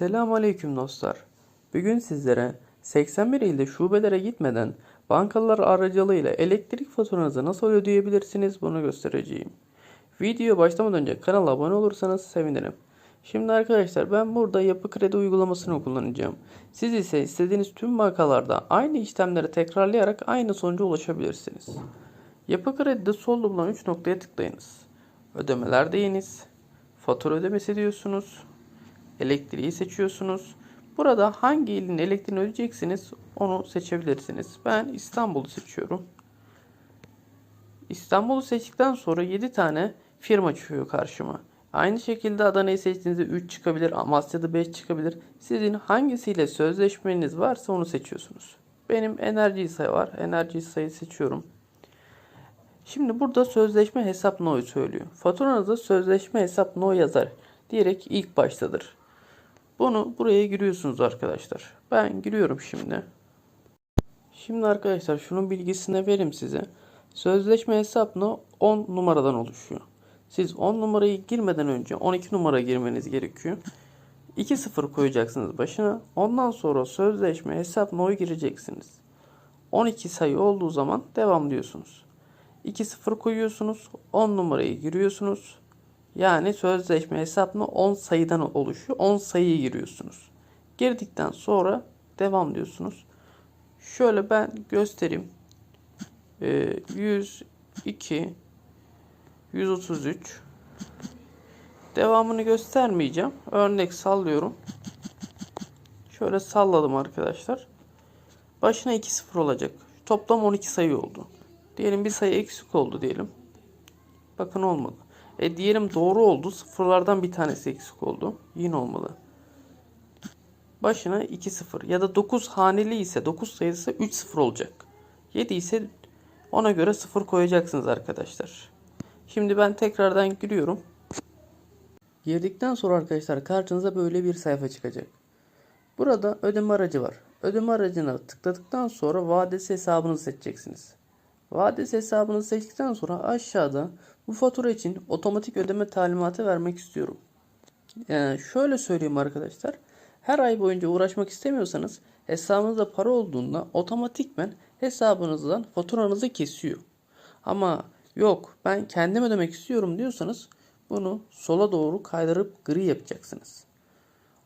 Selamun Aleyküm dostlar. Bugün sizlere 81 ilde şubelere gitmeden bankalar aracılığıyla elektrik faturanızı nasıl ödeyebilirsiniz bunu göstereceğim. Video başlamadan önce kanala abone olursanız sevinirim. Şimdi arkadaşlar ben burada yapı kredi uygulamasını kullanacağım. Siz ise istediğiniz tüm bankalarda aynı işlemleri tekrarlayarak aynı sonuca ulaşabilirsiniz. Yapı kredide solda bulunan 3 noktaya tıklayınız. Ödemeler deyiniz. Fatura ödemesi diyorsunuz. Elektriği seçiyorsunuz. Burada hangi ilin elektriğini ödeyeceksiniz onu seçebilirsiniz. Ben İstanbul'u seçiyorum. İstanbul'u seçtikten sonra 7 tane firma çıkıyor karşıma. Aynı şekilde Adana'yı seçtiğinizde 3 çıkabilir, Amasya'da 5 çıkabilir. Sizin hangisiyle sözleşmeniz varsa onu seçiyorsunuz. Benim enerji sayı var. Enerji sayı seçiyorum. Şimdi burada sözleşme hesap no'yu söylüyor. Faturanızda sözleşme hesap no yazar diyerek ilk baştadır. Bunu buraya giriyorsunuz arkadaşlar. Ben giriyorum şimdi. Şimdi arkadaşlar şunun bilgisini verim size. Sözleşme hesap no 10 numaradan oluşuyor. Siz 10 numarayı girmeden önce 12 numara girmeniz gerekiyor. 2 sıfır koyacaksınız başına. Ondan sonra sözleşme hesap no'yu gireceksiniz. 12 sayı olduğu zaman devam diyorsunuz. 2 sıfır koyuyorsunuz. 10 numarayı giriyorsunuz. Yani sözleşme hesabına 10 sayıdan oluşuyor. 10 sayıyı giriyorsunuz. Girdikten sonra devam diyorsunuz. Şöyle ben göstereyim. Ee, 102 133 Devamını göstermeyeceğim. Örnek sallıyorum. Şöyle salladım arkadaşlar. Başına 2 sıfır olacak. Toplam 12 sayı oldu. Diyelim bir sayı eksik oldu diyelim. Bakın olmadı. E diyelim doğru oldu. Sıfırlardan bir tanesi eksik oldu. Yine olmalı. Başına 2 sıfır ya da 9 haneli ise 9 sayısı 3 sıfır olacak. 7 ise ona göre sıfır koyacaksınız arkadaşlar. Şimdi ben tekrardan giriyorum. Girdikten sonra arkadaşlar karşınıza böyle bir sayfa çıkacak. Burada ödeme aracı var. Ödeme aracına tıkladıktan sonra vadesi hesabınızı seçeceksiniz. Vadesi hesabınızı seçtikten sonra aşağıda bu fatura için otomatik ödeme talimatı vermek istiyorum. Yani şöyle söyleyeyim arkadaşlar. Her ay boyunca uğraşmak istemiyorsanız hesabınızda para olduğunda otomatikmen hesabınızdan faturanızı kesiyor. Ama yok ben kendim ödemek istiyorum diyorsanız bunu sola doğru kaydırıp gri yapacaksınız.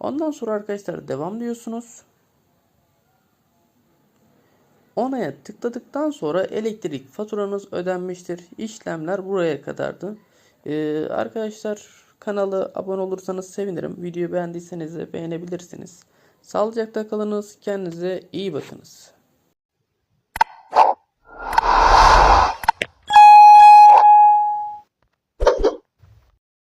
Ondan sonra arkadaşlar devam diyorsunuz. Onaya tıkladıktan sonra elektrik faturanız ödenmiştir. İşlemler buraya kadardı. Ee, arkadaşlar kanala abone olursanız sevinirim. Videoyu beğendiyseniz de beğenebilirsiniz. Sağlıcakla kalınız. Kendinize iyi bakınız.